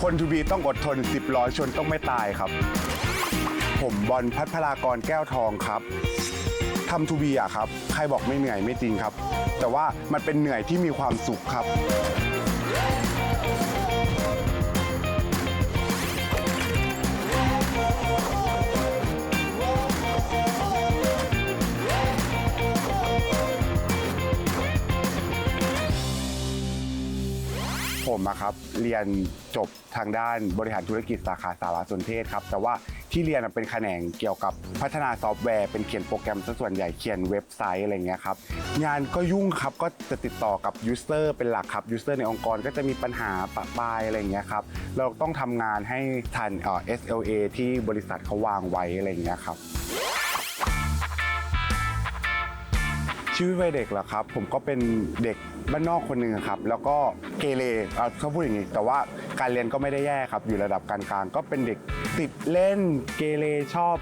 คนทูบีต้องอดทนสิบล้อชนต้องไม่ตายครับ ผมบอลพัฒนากรแก้วทองครับทำทูบีอะครับ ใครบอกไม่เหนื่อยไม่จริงครับ แต่ว่ามันเป็นเหนื่อยที่มีความสุขครับ ผมอะครับเรียนจบทางด้านบริหารธุรกิจสาขาสารสนเทศครับแต่ว่าที่เรียนเป็นแขนงเกี่ยวกับพัฒนาซอฟต์แวร์เป็นเขียนโปรแกรมซะส่วนใหญ่เขียนเว็บไซต์อะไรเงี้ยครับงานก็ยุ่งครับก็จะติดต่อกับยูสเ r อร์เป็นหลักครับยูสเ r อร์ในองค์กรก็จะมีปัญหาปะปายอะไรเงี้ยครับเราต้องทำงานให้ทันเอ่อ SLA ที่บริษัทเขาวางไว้อะไรเงี้ยครับ ชีวิตวัยเด็กเหรอครับ ผมก็เป็นเด็กบ้านนอกคนหนึ่งครับ แล้วก็เกเรเอาเขาพูดอย่างนี้ แต่ว่าการเรียนก็ไม่ได้แย่ครับ อยู่ระดับกลางๆก็เป็นเด็กติดเล่นเกเรชอบ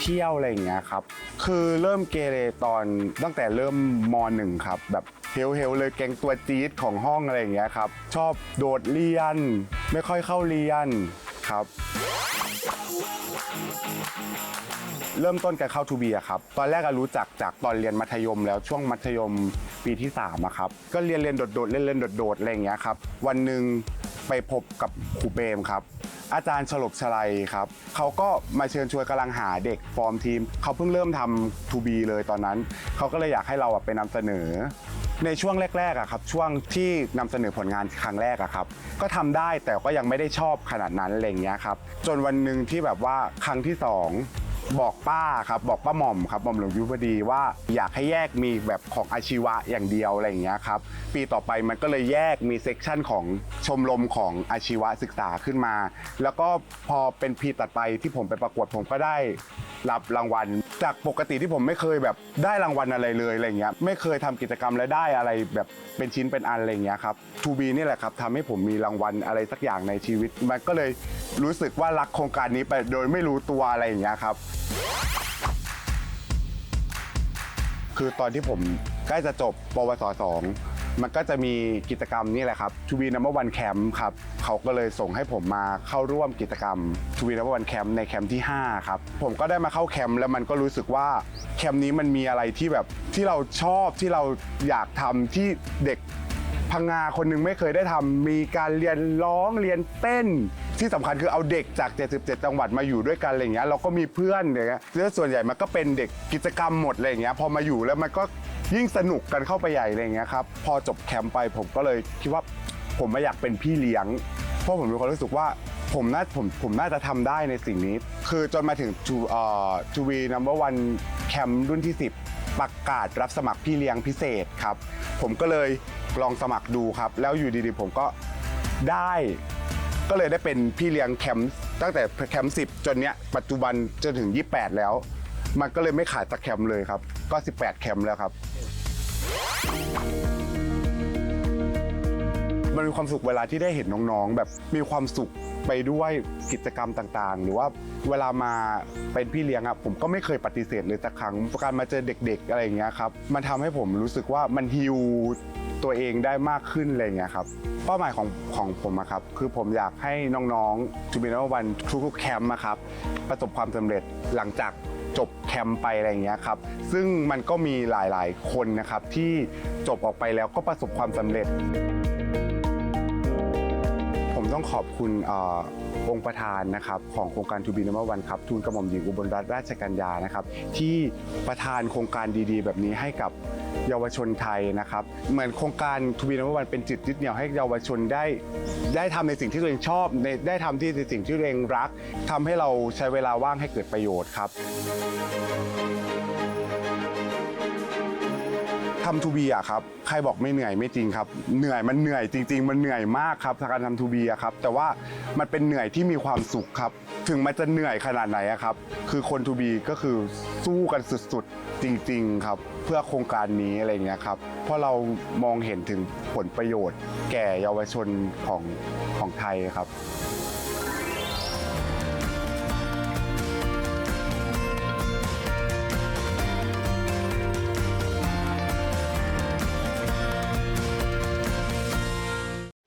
เที่ยวอะไรอย่างเงี้ยครับ คือเริ่มเกเรตอนตั้งแต่เริ่มมหนึ่งครับ แบบเฮลเฮลเลยแกงตัวจี๊ดของห้องอะไรอย่างเงี้ยครับ ชอบโดดเรียน ไม่ค่อยเข้าเรียน ครับ เริ่มต้นการเข้าทูบีอะครับ ตอนแรกอะรู้จักจากตอนเรียนมัธยมแล้วช่วงมัธยมปีที่3อะครับ ก็เรียนเรียนโดดๆเล่นเล่นโดดๆอะไรอย่างเงี้ยครับ วันหนึ่งไปพบกับครูเปรมครับ อาจารย์ฉลบฉลัยครับ เขาก็มาเชิญชวนกำลังหาเด็กฟอร์มทีม เขาเพิ่งเริ่มทำทูบีเลยตอนนั้น เขาก็เลยอยากให้เราอะไปนำเสนอ ในช่วงแรกๆอะครับช่วงที่นำเสนอผลงานครั้งแรกอะครับก็ทำได้แต่ก็ยังไม่ได้ชอบขนาดนั้นอะไรอย่างเงี้ยครับจนวันหนึ่งที่แบบว่าครั้งที่สองบอกป้าครับบอกป้าหม่อมครับหม่อมหลวงยุพดีว่าอยากให้แยกมีแบบของอาชีวะอย่างเดียวอะไรอย่างเงี้ยครับปีต่อไปมันก็เลยแยกมีเซกชันของชมรมของอาชีวะศึกษาขึ้นมา แล้วก็พอเป็นปีตัดไปที่ผมไปประกวดผมก็ได้รับรางวัล จากปกติที่ผมไม่เคยแบบได้รางวัลอะไรเลยอะไรเงี้ยไม่เคยทำกิจกรรมและได้อะไรแบบเป็นชิ้นเป็นอันอะไรเงี้ยครับทูบีนี่แหละครับทำให้ผมมีรางวัลอะไรสักอย่างในชีวิต มันก็เลยรู้สึกว่ารักโครงการนี้ไปโดยไม่รู้ตัวอะไรอย่างเงี้ยครับ คือตอนที่ผมใกล้จะจบปวสสอง มันก็จะมีกิจกรรมนี่แหละครับทูบีนัมเบอร์วันแคมป์ครับเขาก็เลยส่งให้ผมมาเข้าร่วมกิจกรรมทูบีนัมเบอร์วันแคมป์ในแคมป์ที่5ครับผมก็ได้มาเข้าแคมป์แล้วมันก็รู้สึกว่าแคมป์นี้มันมีอะไรที่แบบที่เราชอบที่เราอยากทำที่เด็กพังงาคนหนึงไม่เคยได้ทำมีการเรียนร้องเรียนเต้น ที่สำคัญคือเอาเด็กจาก 77 จังหวัดมาอยู่ด้วยกันอะไรเงี้ยเราก็มีเพื่อนอย่างเงี้ยแล้วส่วนใหญ่มันก็เป็นเด็กกิจกรรมหมดอะไรเงี้ยพอมาอยู่แล้วมันก็ ยิ่งสนุกกันเข้าไปใหญ่อะไรอย่างเงี้ยครับพอจบแคมป์ไปผมก็เลยคิดว่าผมไม่อยากเป็นพี่เลี้ยง เพราะผมมีความรู้สึกว่าผมน่าผมผมน่าจะทำได้ในสิ่งนี้ คือจนมาถึงทูเอ่อทูวีนัมเบอร์วันแคมป์รุ่นที่ 10 ประกาศรับสมัครพี่เลี้ยงพิเศษครับ ผมก็เลยลองสมัครดูครับ แล้วอยู่ดีๆ ผมก็ได้ ก็เลยได้เป็นพี่เลี้ยงแคมป์ตั้งแต่แคมป์10 จนเนี้ยปัจจุบันจนถึง 28 แล้ว มันก็เลยไม่ขาดสักแคมป์เลยครับ ก็ 18 แคมป์แล้วครับ มันมีความสุขเวลาที่ได้เห็นน้องๆ แบบมีความสุขไปด้วยกิจกรรมต่างๆ หรือว่าเวลามาเป็นพี่เลี้ยงอะผมก็ไม่เคยปฏิเสธเลยสักครั้งการมาเจอเด็ก ๆ อะไรอย่างเงี้ยครับมันทำให้ผมรู้สึกว่ามันฮิวตัวเองได้มากขึ้นอะไรอย่างเงี้ยครับเป้าหมายของของผมอะครับคือผมอยากให้น้องๆจูบินวันทุกๆแคมป์อะครับประสบความสำเร็จหลังจาก จบแคมป์ไปอะไรอย่างเงี้ยครับ ซึ่งมันก็มีหลายๆ คนนะครับที่จบออกไปแล้วก็ประสบความสำเร็จ ต้องขอบคุณอองค์ประธานนะครับของโครงการทูบีนมวันครับทูลกระหม่อมหญิงอุบลรัตนราชกัญญานะครับ ที่ประธานโครงการดีๆ แบบนี้ให้กับเยาวชนไทยนะครับ เหมือนโครงการทูบีนมวันเป็นจิตยึดเหนี่ยวให้เยาวชนได้ ได้ทำในสิ่งที่ตัวเองชอบในได้ทำที่ในสิ่งที่ตัวเองรักทำให้เราใช้เวลาว่างให้เกิดประโยชน์ครับ ทำทูบีอะครับใครบอกไม่เหนื่อยไม่จริงครับ เหนื่อยมันเหนื่อยจริง ๆ มันเหนื่อยมากครับการทำทูบีอะครับแต่ว่ามันเป็นเหนื่อยที่มีความสุขครับ ถึงมันจะเหนื่อยขนาดไหนอะครับ คือคนทูบีก็คือสู้กันสุดๆจริง ๆ ครับ เพื่อโครงการนี้อะไรเงี้ยครับเพราะเรามองเห็นถึงผลประโยชน์ แก่เยาวชนของของไทยครับ